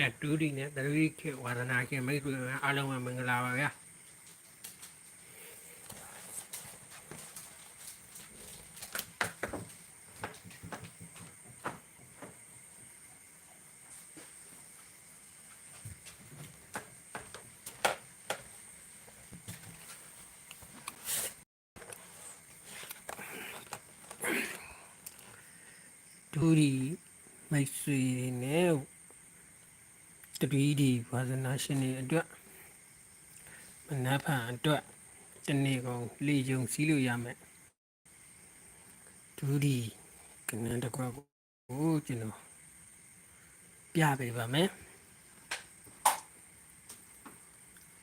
အဲတူဒီနဲ့တရီခေဝါဒနာခင်မိတ်ဆွေများအားလုံးပဲမင်္ဂလာပါဗျာတူဒီမိတ်ဆွေနဲ့တရီဒီဝါဒနာ ရှင်တွေအတွက်မနက်ဖြန်အတွက်တနေ့ကုန်လေကြုံစီးလို့ရမယ်တူဒီကနန်းတစ်ခွက်ကိုကျွန်တော်ပြပေးပါမယ်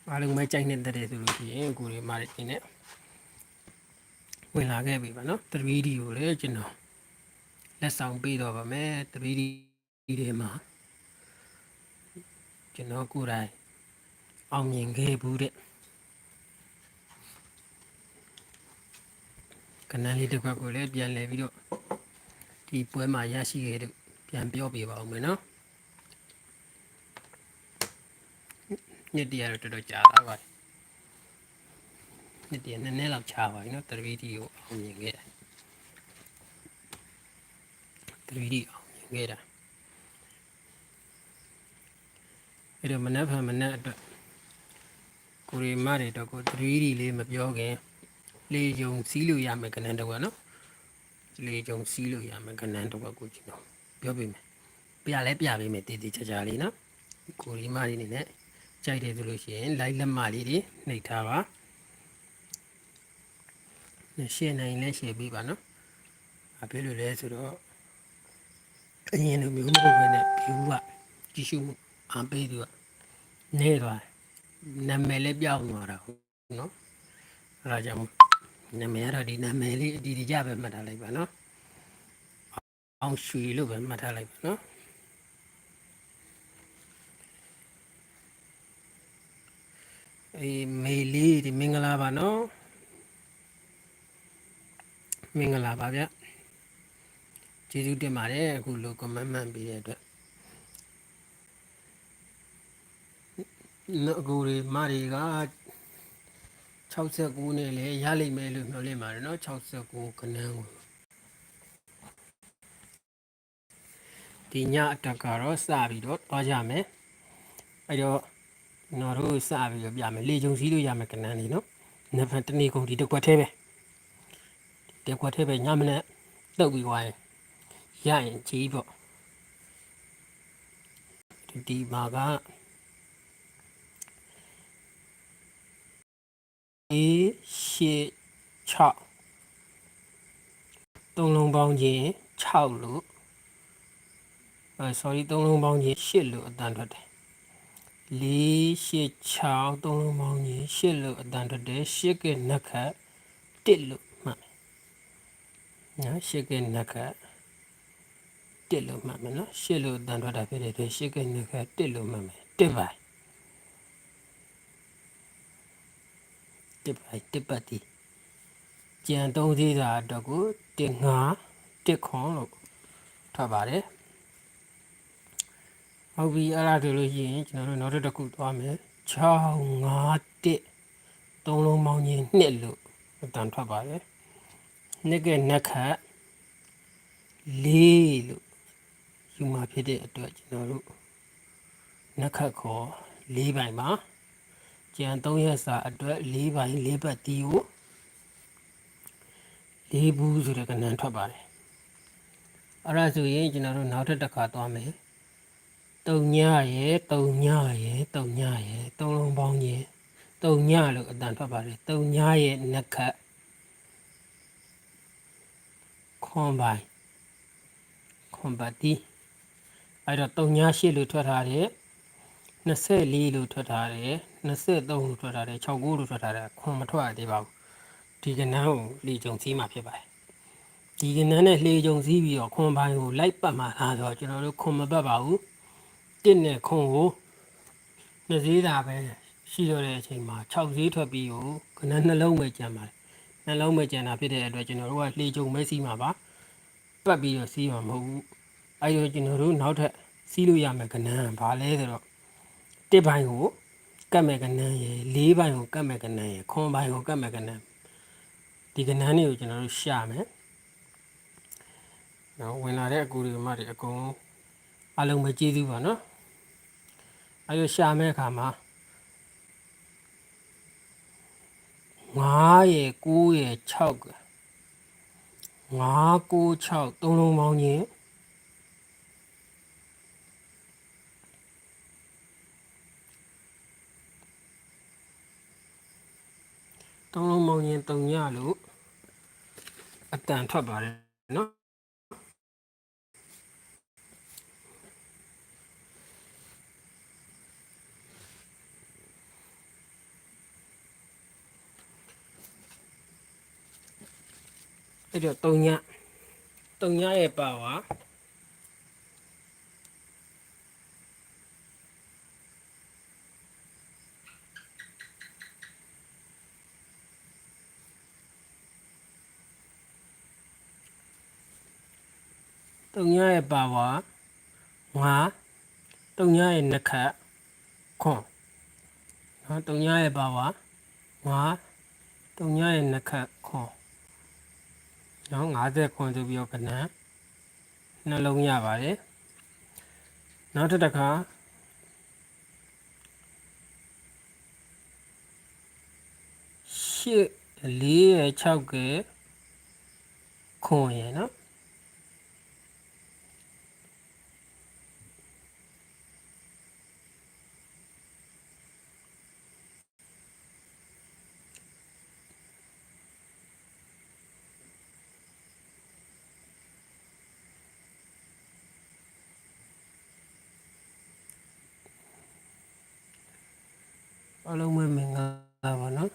အားလုံးပဲကြိုက်နေတဲ့ဆိုလို့ရှိရင်ကိုရီမားတွေနဲ့ဝင်လာခဲ့ပြီပါနော် 3D ကိုလည်းကျွန်တော်လက်ဆောင်ပေးတော့ပါမယ် 3D တွေမှာ ကျွန်တော်ကိုယ်တိုင်အောင်မြင်ခဲ့ဘူးတဲ့ကနန်းလေးတစ်ခွက်ကိုလည်းပြန်လဲပြီးတော့ဒီပွဲမှာရရှိခဲ့တဲ့ပြန်ပြောပြပါဦးမယ်နော်ညစ်တရားတော့တော်တော်ကြာလာပါတယ်ညစ်တရားနည်းနည်းလောက်ချပါပြီနော် 3D ကိုအောင်မြင်ခဲ့တယ် 3D အောင်မြင်ခဲ့တာ အဲ့တော့မနက်ဖြန်မနက်အတွက်ကိုရီမတွေတော့ကို 3D လေးမပြောခင်လေကြုံစီးလို့ရမယ်ကဏ္ဍတော့ကနော်လေကြုံစီးလို့ရမယ်ကဏ္ဍတော့ကိုကျွန်တော်ပြောပြမယ်ပြလဲပြပေးမယ်တည်တည်ချာချာလေးနော်ကိုရီမတွေနေနဲ့ကြိုက်တယ်ဆိုလို့ရှိရင် like လက်မလေးတွေနှိပ်ထားပါနဲ့ရှင်းနိုင်လဲရှင်းပေးပါနော်အပြည့်လို့လဲဆိုတော့အရင်လိုမျိုးမဟုတ်ဘဲနဲ့ view ကကြည့်ရှုမှုအားပေးသူက နေသွားတယ်နာမည်လည်းပြောင်းသွားတာဟုတ်နော်အဲဒါကြောင့်နာမည်ကတော့ဒီနာမည်လေးအတီးတကြပဲမှတ်ထားလိုက်ပါနော်အောင်ရွှေလို့ပဲမှတ်ထားလိုက်ပါနော်အေးမေလေးဒီမင်္ဂလာပါနော်မင်္ဂလာပါဗျကျေးဇူးတင်ပါတယ်အခုလို comment မှန်ပေးတဲ့အတွက် အခုဒီမတွေက69နဲ့လည်းရလိမ့်မယ်လို့မျှော်လင့်ပါတယ်နော်69ခဏန်းကိုဒီညအတက်ကတော့စပြီးတော့သွားကြမယ်အဲ့တော့ကျွန်တော်တို့စပြီးတော့ပြမယ်လေကြုံစည်းလို့ရမယ်ခဏန်းလေးနော်နှစ်ဖက်တနေ့ကုန်ဒီတစ်ခွက်သေးပဲဒီတစ်ခွက်သေးပဲညမနဲ့တုတ်ပြီးသွားရင်ရရင်ကြီးပေါ့ဒီမှာက အေးရှေ6သုံးလုံးပေါင်းခြင်း6လို့အဲ sorry သုံးလုံးပေါင်းခြင်း8လို့အတန်ထွက်တယ်4 8 6သုံးလုံးပေါင်းခြင်း8လို့အတန်ထွက်တယ်8ကနက်ခတ်1လို့မှတ်နော်8ကနက်ခတ်1လို့မှတ်မယ်နော်8လို့အတန်ထွက်တာဖြစ်တဲ့အတွက်8ကနက်ခတ်1လို့မှတ်မယ်1ပါ တစ်ပိုက်တစ်ပတ်တီကြံသုံးသေးတာအတွက်ကိုတစ်ငါတစ်ခွန်လို့ထွက်ပါတယ်ဟုတ်ပြီအဲ့ဒါဆိုလို့ရှိရင်ကျွန်တော်တို့နောက်တစ်ခုသွားမယ်6 5 1သုံးလုံးပေါင်းချင်း2လို့အတန်ထွက်ပါတယ်နှစ်ကနက်ခတ်4လို့ယူမှာဖြစ်တဲ့အတွက်ကျွန်တော်တို့နက်ခတ်ခေါ်၄ပိုင်ပါ ကျန်3ရက်စာအတွက်၄ပိုင်း၄ပတ်တီကို၄ဘူးဆိုတဲ့ကဏ္ဍထွက်ပါတယ်အဲ့ဒါဆိုရင်ကျွန်တော်တို့နောက်ထပ်တစ်ခါသွားမယ်တုံညရဲ့တုံညရဲ့တုံညရဲ့သုံးလုံးပေါင်းရဲ့တုံညလို့အတန်ထွက်ပါတယ်တုံညရဲ့နက်ခတ်ခွန်ပိုင်းခွန်ပါတီအဲ့တော့တုံညရှိလို့ထွက်ထားတဲ့24လို့ထွက်ထားတယ် 23လို့ထွက်ထားတယ်69လို့ထွက်ထားတယ်ခွန်မထွက်ရသေးပါဘူးဒီကနန်းကိုလေကြုံစည်းမှာဖြစ်ပါတယ်ဒီကနန်းနဲ့လေကြုံစည်းပြီးတော့ခွန်ပိုင်းကိုလိုက်ပတ်မှာလားဆိုတော့ကျွန်တော်တို့ခွန်မပတ်ပါဘူးတစ်နဲ့ခွန်ကိုနှစ်စည်းသာပဲရှိတော့တဲ့အချိန်မှာ6စည်းထွက်ပြီးကိုကနန်းနှလုံးပဲကျန်ပါတယ်နှလုံးပဲကျန်တာဖြစ်တဲ့အတွက်ကျွန်တော်တို့ကလေကြုံမဲစီးမှာပါပတ်ပြီးတော့စီးမှာမဟုတ်ဘူးအဲဒါကျွန်တော်တို့နောက်ထပ်စီးလို့ရမယ်ကဏ္ဍဘာလဲဆိုတော့တစ်ဘိုင်းကို ကတ်မဲ့ကဏ္ဍရယ်လေးဘိုင်းကိုကတ်မဲ့ကဏ္ဍရယ်ခွန်ဘိုင်းကိုကတ်မဲ့ကဏ္ဍဒီကဏ္ဍတွေကိုကျွန်တော်တို့ရှာမယ်နော်ဝင်လာတဲ့အကူတွေမတွေအကုန်လုံးအလုံးပဲကျေးဇူးပါနော်အဲရရှာမဲ့အခါမှာ9ရယ်9ရယ်6က9 9 6သုံးလုံးပေါင်းချင်း သုံးလုံးပေါင်းချင်း3ညလို့အတန်ထွက်ပါတယ်နော်အဲ့တော့3ည3ညရဲ့ပါဝါ 3ညရဲ့ပါဝါ5 3ညရဲ့နှက်ခတ်ခွန်နော်3ညရဲ့ပါဝါ5 3ညရဲ့နှက်ခတ်ခွန်နော်50ခွန်ဆိုပြီးတော့ခဏနှလုံးရပါတယ်နောက်တစ်ခါရှစ်လေးရ6ကခွန်ရယ်နော် အလုံးမမင်္ဂလာပါနော်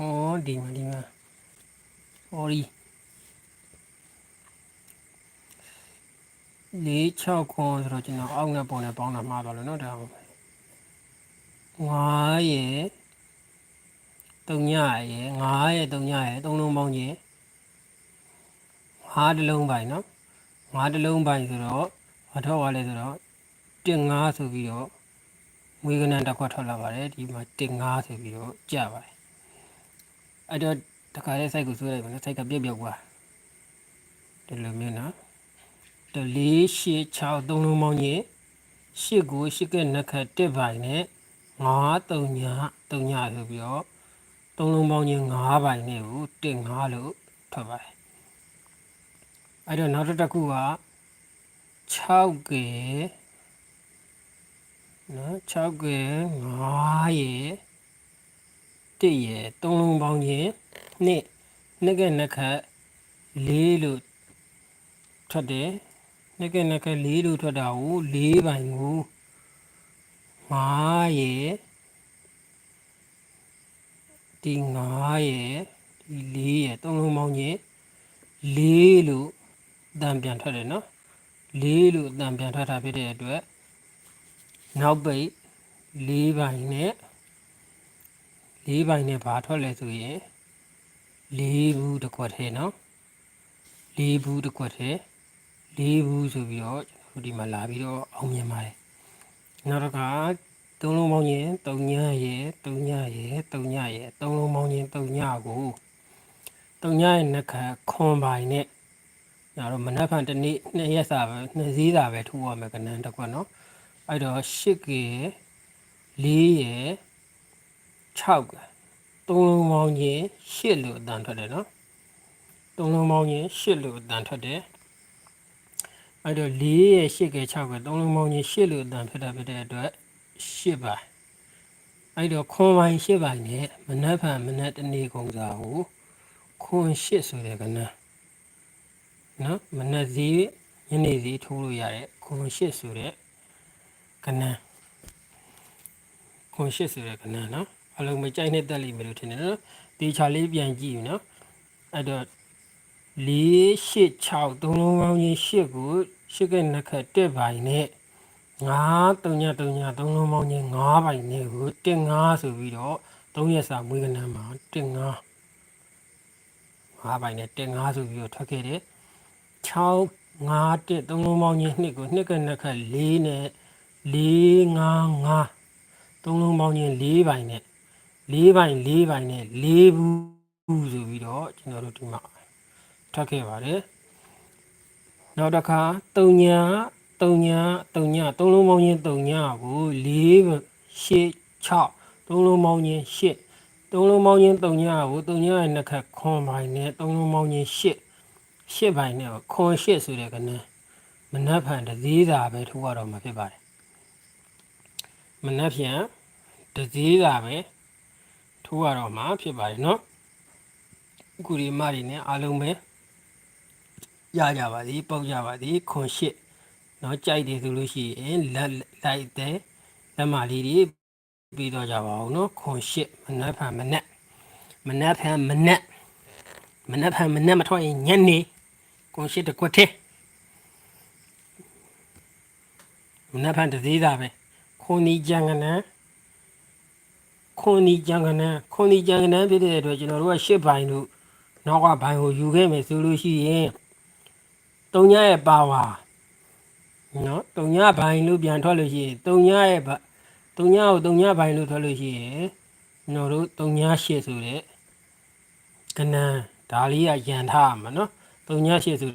ဩဒီမှာဒီမှာဟောဒီလေး6ခွန်ဆိုတော့ကျွန်တော်အောက်နဲ့ပုံနဲ့ပေါင်းတာမှားသွားလို့เนาะဒါဟုတ်9ရယ်3ညရယ်9ရယ်3ညရယ်3လုံးပေါင်းချင်း5တစ်လုံးပိုင်းเนาะ5တစ်လုံးပိုင်းဆိုတော့မထောက်ရလဲဆိုတော့1 5ဆိုပြီးတော့ငွေကနန်းတစ်ခွက်ထွက်လာပါတယ်ဒီမှာ1 5ဆိုပြီးတော့ကြပါတယ် ် အဲ့တော့တခါလေး site ကိုဆွဲလိုက်ပါနော် site ကပြက်ပြက်သွားဒီလိုမျိုးနော်တလေးရှစ်6သုံးလုံးပေါင်းကြီးရှစ်ကိုရှစ်ကဲနှစ်ခတ်တစ်ပိုင်းနဲ့9 3ည3ညဆိုပြီးတော့သုံးလုံးပေါင်းကြီး9ပိုင်းနဲ့ကိုတစ်5လို့ထွက်ပါတယ်အဲ့တော့နောက်တစ်ခုက6ကဲနော်6ကဲ9ရေ တစ်ရယ်သုံးလုံးပေါင်းချင်းနှစ်နှစ်ကနှစ်ခတ်လေးလို့ထွက်တယ်နှစ်ကနှစ်ခတ်လေးလို့ထွက်တာကိုလေးပိုင်ကိုငါးရယ်ဒီငါးရယ်ဒီလေးရယ်သုံးလုံးပေါင်းချင်းလေးလို့တန်ပြန်ထွက်တယ်နော်လေးလို့တန်ပြန်ထွက်တာဖြစ်တဲ့အတွက်နောက်ပိတ်လေးပိုင်နဲ့ လေးပိုင်းနဲ့ဘာထွက်လဲဆိုရင်လေးဘူးတစ်ခွက်ထဲနော်လေးဘူးတစ်ခွက်ထဲလေးဘူးဆိုပြီးတော့ကျွန်တော်ဒီမှာလာပြီးတော့အောင်မြင်ပါတယ်နောက်တစ်ခါသုံးလုံးပေါင်းရင်3ညရဲ့3ညရဲ့3ညရဲ့သုံးလုံးပေါင်းရင်3ညကို3ညရဲ့နှစ်ခါခွန်ပိုင်နဲ့ဒါတော့မနက်ဖြန်တစ်နေ့နှစ်ရက်စာပဲနှစ်စည်းစာပဲထိုးရမယ်ကနန်းတစ်ခွက်နော်အဲ့တော့8က4ရဲ့ 6ကသုံးလုံးပေါင်းရင်8လို့အတန်ထွက်တယ်နော်သုံးလုံးပေါင်းရင်8လို့အတန်ထွက်တယ်အဲ့တော့4ရဲ့8က6ကသုံးလုံးပေါင်းရင်8လို့အတန်ထွက်တာဖြစ်တဲ့အတွက်8ပါအဲ့တော့ခွန်ပိုင်း8ပိုင်းနဲ့မနက်ဖြန်မနက်တစ်နေ့ကုန်စာကိုခွန်8ဆိုတဲ့ကနန်းနော်မနက်စီညနေစီထိုးလို့ရတယ်ခွန်8ဆိုတဲ့ကနန်းခွန်8ဆိုတဲ့ကနန်းနော် အလုံးမကြိုက်နဲ့တက်လိမ့်မယ်လို့ထင်တယ်နော်တေချာလေးပြန်ကြည့်ယူနော်အဲ့တော့4 8 6သုံးလုံးပေါင်းကြီး8ကို8ကနှစ်ခက်တက်ပိုင်းနဲ့9 3ည3ညသုံးလုံးပေါင်းကြီး9ပိုင်းနဲ့ကိုတက်9ဆိုပြီးတော့3ရက်စာမွေးကနန်းမှာတက်9 5ပိုင်းနဲ့တက်9ဆိုပြီးတော့ထွက်ခဲ့တယ်6 5တက်သုံးလုံးပေါင်းကြီး2ကို2ကနှစ်ခက်4နဲ့4 5 5သုံးလုံးပေါင်းကြီး4ပိုင်းနဲ့ 4ပိုင်း4ပိုင်းနဲ့4ဘူးဆိုပြီးတော့ကျွန်တော်တို့ဒီမှာထွက်ခဲ့ပါတယ်နောက်တစ်ခါ3ည3ည3ညသုံးလုံးပေါင်းချင်း3ညကို4 8 6သုံးလုံးပေါင်းချင်း8သုံးလုံးပေါင်းချင်း3ညကို3ညရဲ့နှစ်ခက်ခွန်ပိုင်းနဲ့သုံးလုံးပေါင်းချင်း8 8ပိုင်းနဲ့ခွန်8ဆိုတဲ့ကနန်းမနှက်ဖန်တစည်းစာပဲထိုးရတော့မှာဖြစ်ပါတယ်မနှက်ဖြန်တစည်းစာပဲ ထိုးရတော့မှာဖြစ်ပါတယ်เนาะအခုဒီမတွေနဲ့အားလုံးပဲရကြပါသည်ပုတ်ကြပါသည်ခွန်ရှစ်เนาะကြိုက်တယ်ဆိုလို့ရှိရင်လက်လိုက်တဲ့လက်မလေးတွေပြီးတော့ကြပါအောင်เนาะခွန်ရှစ်မနှက်ဖန်မနှက်မနှက်ဖန်မနှက်မနှက်ဖန်မနှက်မထွက်ရင်ညနေခွန်ရှစ်တစ်ခွက်ထဲမနှက်ဖန်တစည်းသားပဲခွန်ဒီကြံကနန်း ခွန်ဒီကြံကနန်းခွန်ဒီကြံကနန်းဖြစ်တဲ့အတွက်ကျွန်တော်တို့ကရှစ်ပိုင်းလို့နောက်ကဘိုင်ကိုယူခဲ့မယ်ဆိုလို့ရှိရင်တုံညရဲ့ပါဝါနော်တုံညဘိုင်လို့ပြန်ထွက်လို့ရှိရင်တုံညရဲ့တုံညကိုတုံညဘိုင်လို့ထွက်လို့ရှိရင်ကျွန်တော်တို့တုံညရှစ်ဆိုတဲ့ကနန်းဒါလေးကရန်ထားရမှာနော်တုံညရှစ်ဆို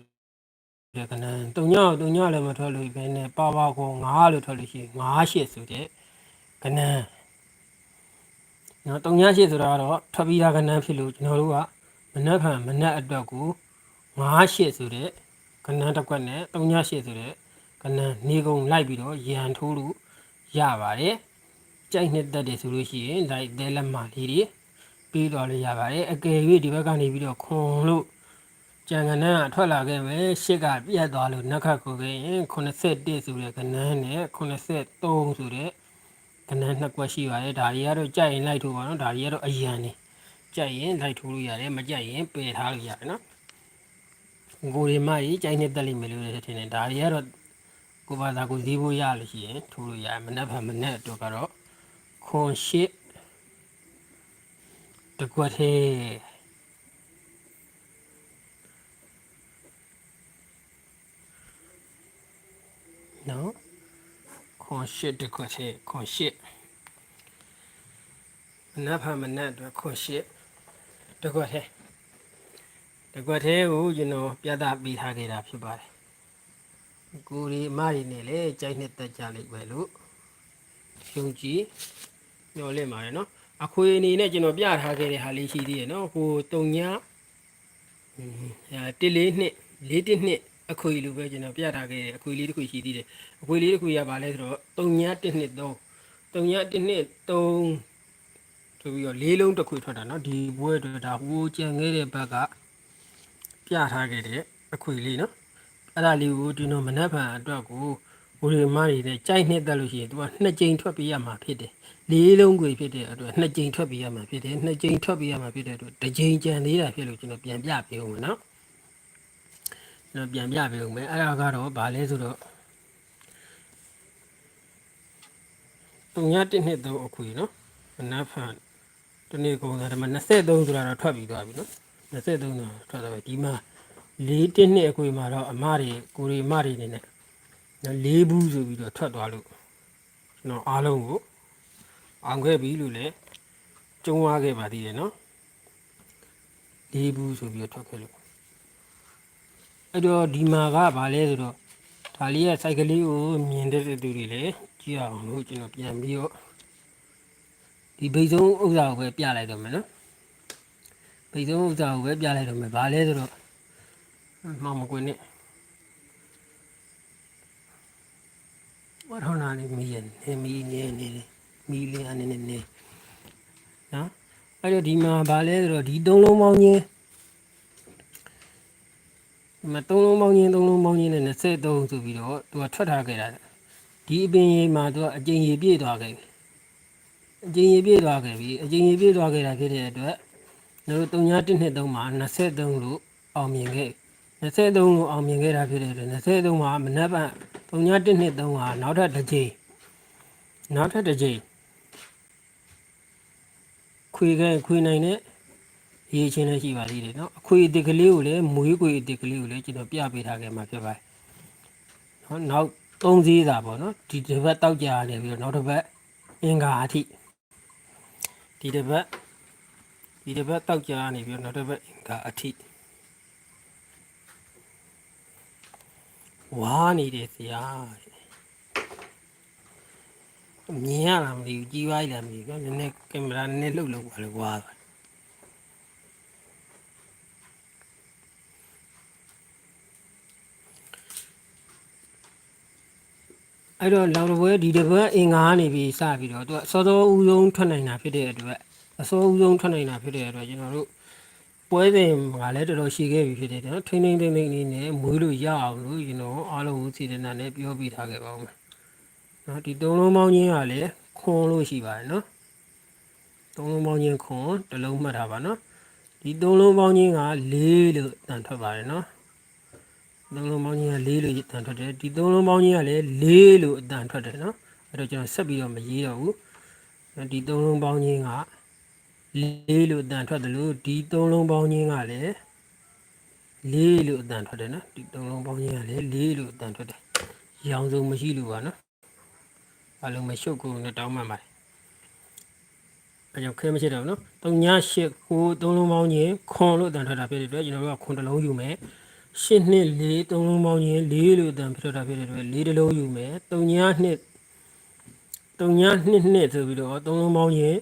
တဲ့ကနန်းတုံညကိုတုံညလည်းမထွက်လို့ပဲနဲ့ပါဝါကို9လို့ထွက်လို့ရှိရင်9ရှစ်ဆိုတဲ့ကနန်း နော်တုံညရှစ်ဆိုတာကတော့ထွက်ပြီးသားကနန်းဖြစ်လို့ကျွန်တော်တို့ကမနက်ဖြန်မနက်အတွက်ကို9ရှစ်ဆိုတဲ့ကနန်းတစ်ခွက်နဲ့3ညရှစ်ဆိုတဲ့ကနန်းနေကုန်လိုက်ပြီးတော့ရန်ထိုးလို့ရပါတယ်ကြိုက်နှစ်သက်တယ်ဆိုလို့ရှိရင်လိုက်တဲလက်မလေးတွေပြီးတော့လည်းရပါတယ်အကယ်၍ဒီဘက်ကနေပြီးတော့ခွန်လို့ကြံကနန်းကထွက်လာခဲ့မယ်ရှစ်ကပြတ်သွားလို့နှက်ခတ်ကိုခဲ့ရင်81ဆိုတဲ့ကနန်းနဲ့83ဆိုတဲ့ ကနန်းနှစ်ကွက်ရှိပါတယ်ဒါတွေကတော့ကြိုက်ရင်လိုက်ထိုးပါတော့ဒါတွေကတော့အရန်နေကြိုက်ရင်လိုက်ထိုးလို့ရတယ်မကြိုက်ရင်ပယ်ထားလို့ရတယ်နော်ကိုရီမကြီးကြိုက်နေတက်လိမ့်မယ်လို့ထင်တယ်ဒါတွေကတော့ကိုဘာသာကိုဈေးဖို့ရလို့ရှိရင်ထိုးလို့ရတယ်မနှက်ဖန်မနှက်အတွက်ကတော့ခွန်ရှစ်တကွက်သေးနော် ခွန်ရှစ်တကွက်သေးခွန်ရှစ်မနှက်ဖန်မနှက်အတွက်ခွန်ရှစ်တကွက်သေးတကွက်သေးကိုကျွန်တော်ပြသပေးထားခဲ့တာဖြစ်ပါတယ်ကိုရီအမရီနဲ့လည်းကြိုက်နှစ်သက်ကြလိမ့်မယ်လို့ယုံကြည်ညှော်လင့်ပါတယ်နော်အခွေအနေနဲ့ကျွန်တော်ပြထားခဲ့တဲ့ဟာလေးရှိသေးတယ်နော်ဟိုတုံညာအဲတစ်လေးနှစ်လေးတစ်နှစ် အခွေလိုပဲကျွန်တော်ပြထားခဲ့တယ်အခွေလေးတစ်ခုရှိသေးတယ်အခွေလေးတစ်ခုရပါလဲဆိုတော့တုံညာတစ်နှစ်သုံးတုံညာတစ်နှစ်သုံးဆိုပြီးတော့လေးလုံးတစ်ခွေထွက်တာနော်ဒီဘွဲတွေဒါဟိုကြံခဲ့တဲ့ဘက်ကပြထားခဲ့တဲ့အခွေလေးနော်အဲ့ဒါလေးကိုဒီတော့မနှက်ဖန်အတွက်ကိုဘိုးရီမတွေနဲ့ကြိုက်နှစ်တက်လို့ရှိရင်သူကနှစ်ကြိမ်ထွက်ပေးရမှာဖြစ်တယ်လေးလုံးခွေဖြစ်တဲ့အတွက်နှစ်ကြိမ်ထွက်ပေးရမှာဖြစ်တယ်နှစ်ကြိမ်ထွက်ပေးရမှာဖြစ်တဲ့အတွက်တစ်ကြိမ်ကြံသေးတာဖြစ်လို့ကျွန်တော်ပြန်ပြပေးဦးမယ်နော် ကျွန်တော်ပြန်ပြပေးဦးမယ်အဲ့ဒါကတော့ဗာလဲဆိုတော့တုံညတစ်နှစ်သုံးအခွေနော်မနှက်ဖန်တနေ့ကုန်တာဒါမှ23ဆိုတာတော့ထွက်ပြီးသွားပြီနော်23တော့ထွက်သွားပြီဒီမှာလေးတစ်နှစ်အခွေမှာတော့အမတွေကိုရီမတွေနေနဲ့လေးဘူးဆိုပြီးတော့ထွက်သွားလို့ကျွန်တော်အားလုံးကိုအောင်ခဲ့ပြီလို့လည်းကြုံရခဲ့ပါသေးတယ်နော်လေးဘူးဆိုပြီးတော့ထွက်ခဲ့လို့ အဲ့တော့ဒီမှာကဘာလဲဆိုတော့ဒါလေးရဲ့စိုက်ကလေးကိုမြင်တဲ့သူတွေလည်းကြည့်အောင်လို့ကျွန်တော်ပြန်ပြီးတော့ဒီဘိတ်ဆုံးဥစ္စာကိုပဲပြလိုက်တော့မယ်နော်ဘိတ်ဆုံးဥစ္စာကိုပဲပြလိုက်တော့မယ်ဘာလဲဆိုတော့မှမကွင်းနဲ့ဝါထောင်းနာလေးမီးရနေမီးနေနေနေမီးလေးအနေနဲ့နေနော်အဲ့တော့ဒီမှာဘာလဲဆိုတော့ဒီသုံးလုံးပေါင်းချင်း ဒီမှာသုံးလုံးပေါင်းချင်းသုံးလုံးပေါင်းချင်းနဲ့23ဆိုပြီးတော့သူကထွက်ထားခဲ့တာဒီအပင်ကြီးမှာသူကအကျဉ်းကြီးပြည့်သွားခဲ့ပြီအကျဉ်းကြီးပြည့်သွားခဲ့ပြီအကျဉ်းကြီးပြည့်သွားခဲ့တာဖြစ်တဲ့အတွက်တို့3913မှာ23လို့အောင်မြင်ခဲ့23လို့အောင်မြင်ခဲ့တာဖြစ်တဲ့အတွက်23မှာမနက်ပိုင်း3913ဟာနောက်ထပ်တစ်ကြိမ်နောက်ထပ်တစ်ကြိမ်ခွေခဲ့ခွေနိုင်တဲ့ ရေးချင်းလည်းရှိပါသေးတယ်เนาะအခွေအတစ်ကလေးကိုလည်းမွေးခွေအတစ်ကလေးကိုလည်းကျွန်တော်ပြပေးထားခဲ့မှာဖြစ်ပါတယ်เนาะနောက်သုံးစည်းသာပေါ့เนาะဒီတစ်ပတ်တောက်ကြရတယ်ပြီးတော့နောက်တစ်ပတ်အင်္ဂါအထိဒီတစ်ပတ်ဒီတစ်ပတ်တောက်ကြရနေပြီးတော့နောက်တစ်ပတ်အင်္ဂါအထိဝါနေတယ်ဆရာမြင်ရလားမသိဘူးကြီးသွားရလားမသိဘူးနည်းနည်းကင်မရာနည်းနည်းလှုပ်လှုပ်ပါလေဝါသွား အဲ့တော့လောင်တပွဲဒီတစ်ပတ်အင်္ဂါကနေပြီးစပြီးတော့သူကစောစောဦးဆုံးထွက်နိုင်တာဖြစ်တဲ့အတွက်အစောဦးဆုံးထွက်နိုင်တာဖြစ်တဲ့အတွက်ကျွန်တော်တို့ပွဲစဉ်ကလည်းတော်တော်ရှိခဲ့ပြီဖြစ်တဲ့နော်ထိန်းထိန်းသိမ်းသိမ်းလေးနဲ့မွေးလို့ရအောင်လို့ကျွန်တော်အားလုံးကိုစီစဉ်တာနဲ့ပြောပြထားခဲ့ပါဦးမယ်နော်ဒီသုံးလုံးပေါင်းချင်းကလည်းခွန်လို့ရှိပါတယ်နော်သုံးလုံးပေါင်းချင်းခွန်တစ်လုံးမှတ်ထားပါနော်ဒီသုံးလုံးပေါင်းချင်းက၄လို့တန်ထွက်ပါတယ်နော် သုံးလုံးပေါင်းကြီးက၄လို့အတန်ထွက်တယ်ဒီသုံးလုံးပေါင်းကြီးကလည်း၄လို့အတန်ထွက်တယ်နော်အဲ့တော့ကျွန်တော်ဆက်ပြီးတော့မရေးတော့ဘူးဒီသုံးလုံးပေါင်းကြီးက၄လို့အတန်ထွက်တယ်လို့ဒီသုံးလုံးပေါင်းကြီးကလည်း၄လို့အတန်ထွက်တယ်နော်ဒီသုံးလုံးပေါင်းကြီးကလည်း၄လို့အတန်ထွက်တယ်ရောင်စုံမရှိလို့ပါနော်အလုံးမရှုပ်ကုန်နဲ့တောင်းမှန်ပါတယ်အဲကြောင့်ခဲမရှိတော့ဘူးနော်3ည8ကိုသုံးလုံးပေါင်းကြီးခွန်လို့အတန်ထွက်တာဖြစ်တဲ့အတွက်ကျွန်တော်တို့ကခွန်တစ်လုံးယူမယ် ရှစ်နှစ်လေးသုံးလုံးပေါင်းရင်လေးလို့အတန်ဖြစ်တော့တာဖြစ်တဲ့အတွက်လေးတစ်လုံးယူမယ်တုံညာနှစ်တုံညာနှစ်နှစ်ဆိုပြီးတော့သုံးလုံးပေါင်းရင်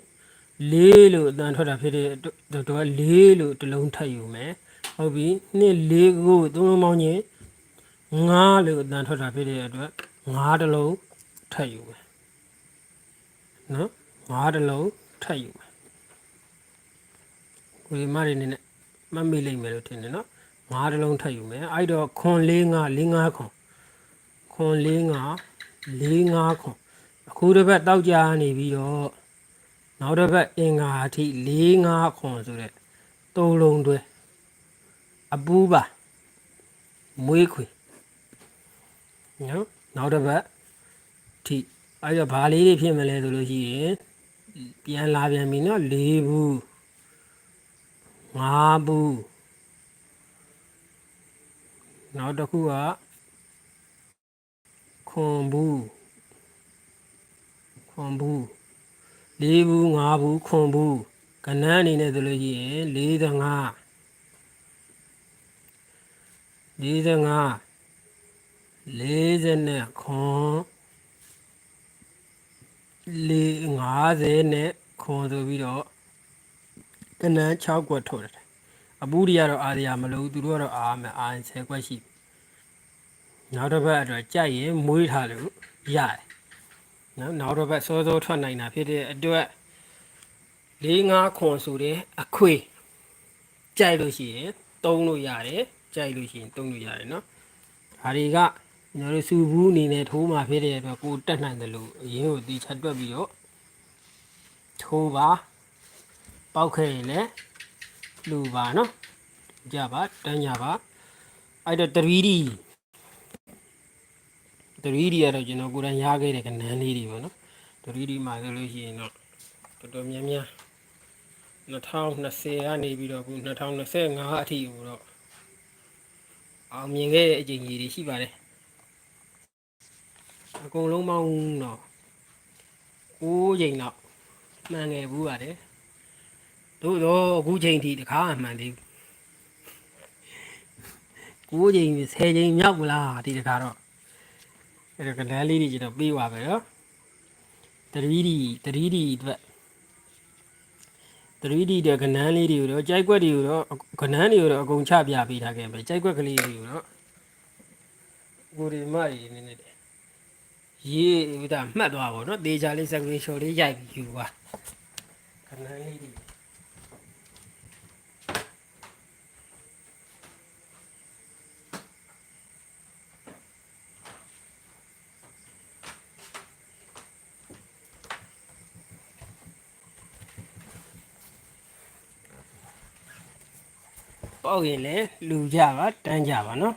လေးလို့အတန်ထွက်တာဖြစ်တဲ့တော့လေးလို့တစ်လုံးထပ်ယူမယ်ဟုတ်ပြီနှစ်လေးကိုသုံးလုံးပေါင်းရင်ငါးလို့အတန်ထွက်တာဖြစ်တဲ့အတွက်ငါးတစ်လုံးထပ်ယူမယ်နော်ငါးတစ်လုံးထပ်ယူမယ်ကိုဒီမရနေနဲ့မမေ့လိမ့်မယ်လို့ထင်တယ်နော် ငါးတစ်လုံးထပ်ယူမယ်အဲ့တော့ခွန်လေးငါလေးငါခွန်ခွန်လေးငါလေးငါခွန်အခုတစ်ပတ်တောက်ကြနေပြီးတော့နောက်တစ်ပတ်အင်္ဂါအထိလေးငါခွန်ဆိုတဲ့သုံးလုံးတွဲအပူးပါမွေးခွေနော်နောက်တစ်ပတ်ထိအဲ့တော့ဘာလေးတွေဖြစ်မလဲဆိုလို့ရှိရင်ပြန်လာပြန်ပြီနော်၄ဘူး၅ဘူး နောက်တစ်ခုကခွန်ဘူးခွန်ဘူး၄ဘူး၅ဘူးခွန်ဘူးကနန်းအနေနဲ့ဆိုလို့ရှိရင်45 45 40နဲ့ခွန်လေး50နဲ့ခွန်ဆိုပြီးတော့ကနန်း6ကွက်ထုတ်တယ် အပူတွေကတော့အားရမလို့သူတို့ကတော့အားမယ်အား10ကွက်ရှိနောက်တစ်ပတ်အတွက်ကြိုက်ရင်မွေးထားလို့ရတယ်နော်နောက်တစ်ပတ်စောစောထွက်နိုင်တာဖြစ်တဲ့အတွက်၄၅ခွန်ဆိုတဲ့အခွေကြိုက်လို့ရှိရင်တုံးလို့ရတယ်ကြိုက်လို့ရှိရင်တုံးလို့ရတယ်နော်ဒါတွေကကျွန်တော်တို့စူဘူးအနေနဲ့ထိုးมาဖြစ်တဲ့အတွက်ကိုတက်နိုင်တယ်လို့အရင်ကိုတီချက်တွက်ပြီးတော့ထိုးပါပေါက်ခဲ့ရင်လည်း လူပါနော်ကြပါတန်းကြပါအဲ့တော့ 3D 3D ကတော့ကျွန်တော်ကိုယ်တိုင်ရခဲ့တဲ့ကဏ္ဍလေးတွေပေါ့နော် 3D မှာဆိုလို့ရှိရင်တော့တော်တော်များများ2020ကနေပြီးတော့ခု2025အထိကိုတော့အောင်မြင်ခဲ့တဲ့အချိန်ကြီးတွေရှိပါတယ်အကုန်လုံးပေါင်းတော့9ချိန်လောက်မှန်ငယ်ဘူးပါတယ် တို့တော့အခုချိန်ထိတခါမှမှန်သေးဘူး9ချိန်10ချိန်မြောက်မလားဒီတခါတော့အဲ့တော့ကလန်းလေးတွေကျွန်တော်ပေးပါပဲနော် 3D 3D အတွက် 3D တဲ့ကနန်းလေးတွေကိုတော့ကြိုက်ွက်တွေကိုတော့ကနန်းတွေကိုတော့အကုန်ချပြပေးထားခဲ့ပဲကြိုက်ွက်ကလေးတွေကိုတော့ကိုရီမရီနေနေတယ်ရေးဥဒါမှတ်သွားပါတော့တေချာလေးစကရီရှော်လေးရိုက်ပြီးယူပါကနန်းလေးတွေ ပေါက်ရင်လည်းလူကြပါတန်းကြပါနော်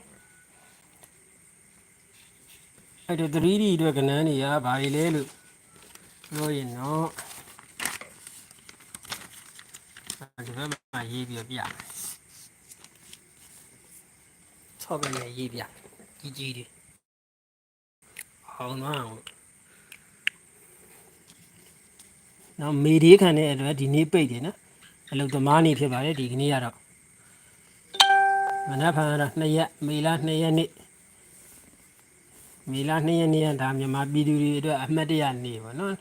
အဲ့တော့ 3D အတွက်ကနန်းတွေကဘာတွေလဲလို့ပြောရင်တော့ဒီဘက်မှာရေးပြီးတော့ပြမယ်ဆော့ဘက်နဲ့ရေးပြကြီးကြီးတွေအောင်တော့နော်မေဒီခံတဲ့အတွက်ဒီနေ့ပိတ်တယ်နော်အလုပ်သမားနေဖြစ်ပါတယ်ဒီကနေ့ကတော့ မနက်ဖြန်ကတော့2ရက်မေလ2ရက်နေ့မေလ2ရက်နေ့ကဒါမြန်မာပြည်သူတွေအတွက်အမှတ်တရနေ့ပေါ့နော်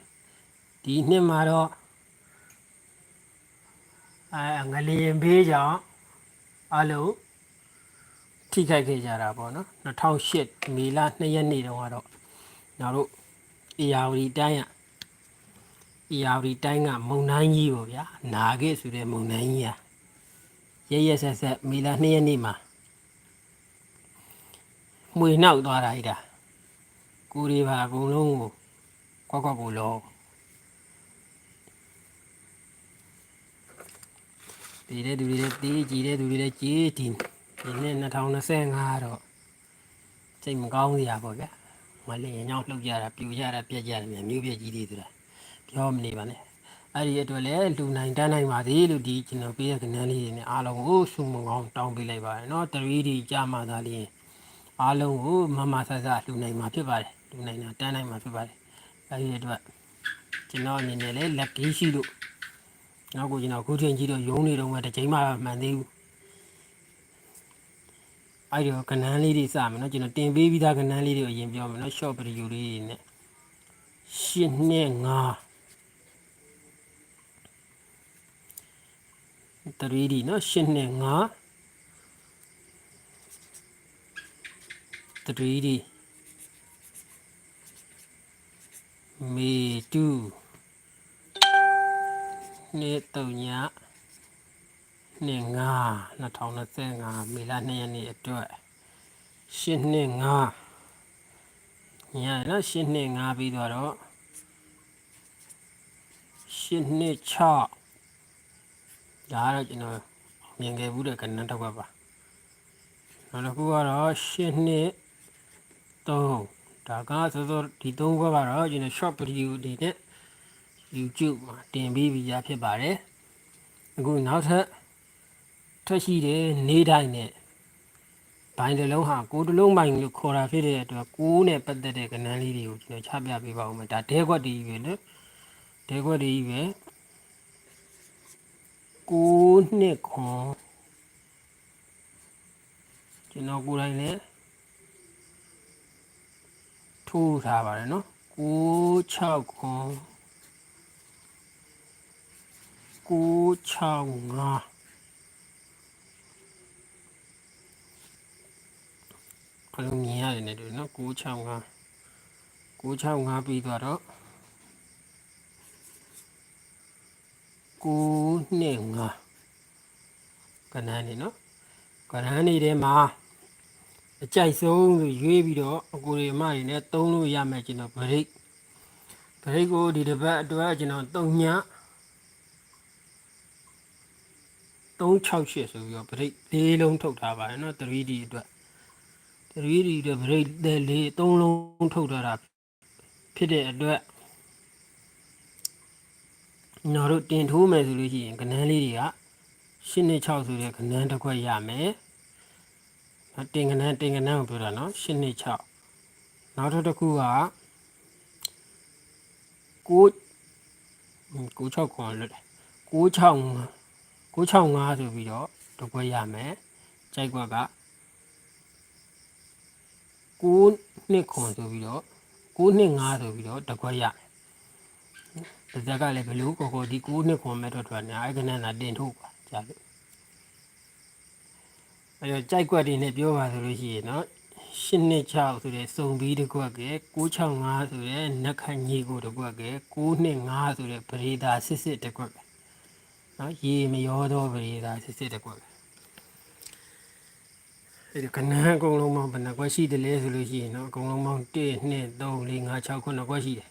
ဒီနှစ်မှာတော့အဲငလျင်ဘေးကြောင့်အလုံးထိခိုက်ခဲ့ကြတာပေါ့နော်2008မေလ2ရက်နေ့တုန်းကတော့ကျွန်တော်တို့အေယာဝတီတိုင်းကအေယာဝတီတိုင်းကမုံနှိုင်းကြီးပေါ့ဗျာနာခဲ့ဆိုတဲ့မုံနှိုင်းကြီးอ่ะ ရရဆက်ဆက်မေလ2ရက်နေ့မှာမှွေနှောက်သွားတာ E ဒါကိုရီပါအကုန်လုံးကိုကွက်ကွက်ကိုလောတည်တဲ့သူတွေလည်းတည်ကြည်တဲ့သူတွေလည်းကြည်ဒီဒီနှစ်2025တော့စိတ်မကောင်းစရာပေါ့ဗျာမလေးညောင်းလှုပ်ကြတာပြူကြတာပြက်ကြတာမျိုးပြက်ကြီးတွေဆိုတာပြောမနေပါနဲ့ အဲ့ဒီအတွက်လည်းလူနိုင်တန်းနိုင်ပါသေးလို့ဒီကျွန်တော်ပေးတဲ့ကဏ္ဍလေးတွေနဲ့အားလုံးကိုစုမကောင်းတောင်းပေးလိုက်ပါတယ်เนาะ 3D ကြာမှသာလျှင်အားလုံးကိုမမဆဆလူနိုင်မှာဖြစ်ပါတယ်လူနိုင်တာတန်းနိုင်မှာဖြစ်ပါတယ်အဲ့ဒီအတွက်ကျွန်တော်အနေနဲ့လည်းလက်ကီးရှိလို့နောက်ကိုကျွန်တော်ခုချိန်ကြီးတော့ယုံနေတော့မှတစ်ချိန်မှမှန်သေးဘူးအဲ့ဒီကဏ္ဍလေးတွေစမယ်เนาะကျွန်တော်တင်ပေးပြီးသားကဏ္ဍလေးတွေကိုအရင်ပြောမယ်เนาะ short video လေးတွေနဲ့ရှင်းနဲ့ငါ 3D เนาะရှင်းနဲ့ငါ 3D မေတူနေ့တုံညနေ့ငါ2025မေလ2ရက်နေ့အတွက်ရှင်းနှစ်ငါညနော်ရှင်းနှစ်ငါပြီးတော့ရှင်းနှစ်6 ဒါကတော့ကျွန်တော်မြင်ခဲ့ဘူးတဲ့ကဏ္ဍတစ်ခွက်ပါနောက်တစ်ခုကတော့ရှင်းနှစ်3ဒါကဆိုဆိုဒီ3ခွက်ကတော့ကျွန်တော် short video တွေနဲ့ YouTube မှာတင်ပြီးပြီရဖြစ်ပါတယ်အခုနောက်ထပ်ထွက်ရှိတဲ့နေတိုင်းနဲ့ဘိုင်းတစ်လုံးဟာကိုယ်တစ်လုံးဘိုင်းလို့ခေါ်တာဖြစ်တဲ့အတွက်ကိုးနဲ့ပတ်သက်တဲ့ကဏ္ဍလေးတွေကိုကျွန်တော်ချပြပေးပါဦးမယ်ဒါဒဲခွက်တည်းပဲနော်ဒဲခွက်တည်းပဲ ကိုးနှစ်ခွန်ကျွန်တော်ကိုယ်တိုင်လည်းထိုးထားပါတယ်နော်6 6ခွန်965အလုံးမြင်ရတယ်နဲ့တူနော်965 965ပြီးသွားတော့ 9နှစ်5ကဏ္ဍနေနော်ကဏ္ဍနေထဲမှာအကြိုက်ဆုံးလို့ရွေးပြီးတော့အကိုရီမတွေနဲ့သုံးလို့ရမယ်ကျွန်တော်ဗရိတ်ဗရိတ်ကိုဒီတစ်ပတ်အတွက်ကျွန်တော်3ည368ဆိုပြီးတော့ဗရိတ်၄လုံးထုတ်ထားပါတယ်နော် 3D အတွက် 3D အတွက်ဗရိတ်၄၃လုံးထုတ်ထားတာဖြစ်တဲ့အတွက် ကျွန်တော်တို့တင်ထိုးမယ်ဆိုလို့ရှိရင်ကဏ္ဍလေးတွေကရှင်းနေ6ဆိုတဲ့ကဏ္ဍတစ်ခွက်ရမယ်တင်ကနန်းတင်ကနန်းကိုပြောတာနော်8နှစ်6နောက်တစ်ခုက6 96ခွန်လွတ်တယ်96 965ဆိုပြီးတော့တပွဲရမယ်ကြိုက်ကွက်က9နှစ်ခွန်ဆိုပြီးတော့9နှစ်5ဆိုပြီးတော့တပွဲရမယ် ဒါကလည်းဘလို့ကိုကိုဒီ9နှစ်ခွန်မဲ့ထွက်ထွက်နေအဲ့ကနန်းသာတင်ထုတ်ပါကြာလို့အဲ့တော့ကြိုက်ကွက်တွေနဲ့ပြောပါဆိုလို့ရှိရင်နော်ရှင်းနှစ်6ဆိုတဲ့စုံပြီးတစ်ခွက်က965ဆိုတဲ့နက်ခတ်ညီကိုတစ်ခွက်က9နှစ်5ဆိုတဲ့ပရိဒါစစ်စစ်တစ်ခွက်ကနော်ရေမရောတော့ပရိဒါစစ်စစ်တကွက်အဲ့ဒီကနန်းအကုန်လုံးပေါင်းဘယ်နှကွက်ရှိတယ်လဲဆိုလို့ရှိရင်နော်အကုန်လုံးပေါင်း1 2 3 4 5 6 9ကွက်ရှိတယ်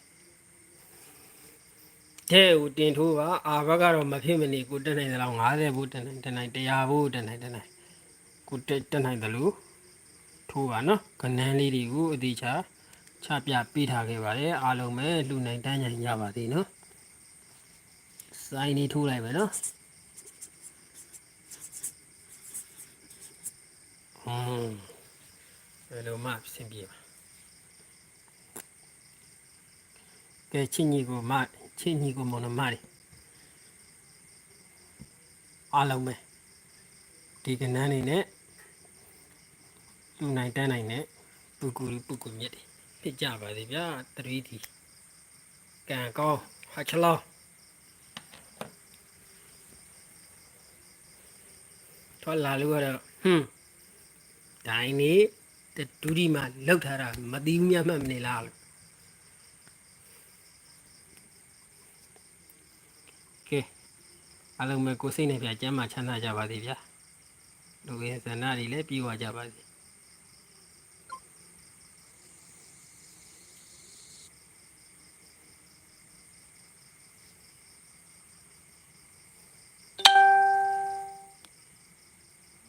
တဲ့ဦးတင်ထိုးပါအာဘက်ကတော့မဖြစ်မနေကိုတက်နိုင်တယ်လောက်90ဘူးတက်နိုင်တက်နိုင်100ဘူးတက်နိုင်တက်နိုင်ကိုတက်တက်နိုင်တယ်လို့ထိုးပါနော်ကနန်းလေးတွေကိုအသေးချာချပြပေးထားခဲ့ပါတယ်အားလုံးပဲလူနိုင်တန်းနိုင်ကြပါသေးနော်စိုင်းနေထိုးလိုက်မယ်နော်ဟွန်းဘယ်လိုမှအဆင်ပြေပါကဲချင်းကြီးကိုမ ချင်းကြီးကိုမနမရီအားလုံးပဲဒီကနန်းနေနဲ့လူနိုင်တန်းနိုင်နဲ့ပုဂ္ဂိုလ်ပုဂ္ဂိုလ်မြတ်တွေဖြစ်ကြပါစေဗျာတရီတီကံကောင်းဟာချလောထွက်လာလို့ကတော့ဟွန်းဒိုင်းနေတဒူဒီမှာလောက်ထားတာမသိဘူးများမှတ်မနေလားလို့ကဲ အလုံးမဲ့ကိုယ်စိတ်နဲ့ပြကျမ်းမာချမ်းသာကြပါစေဗျာလူရင်းဇဏတွေလည်းပြီးသွားကြပါစေ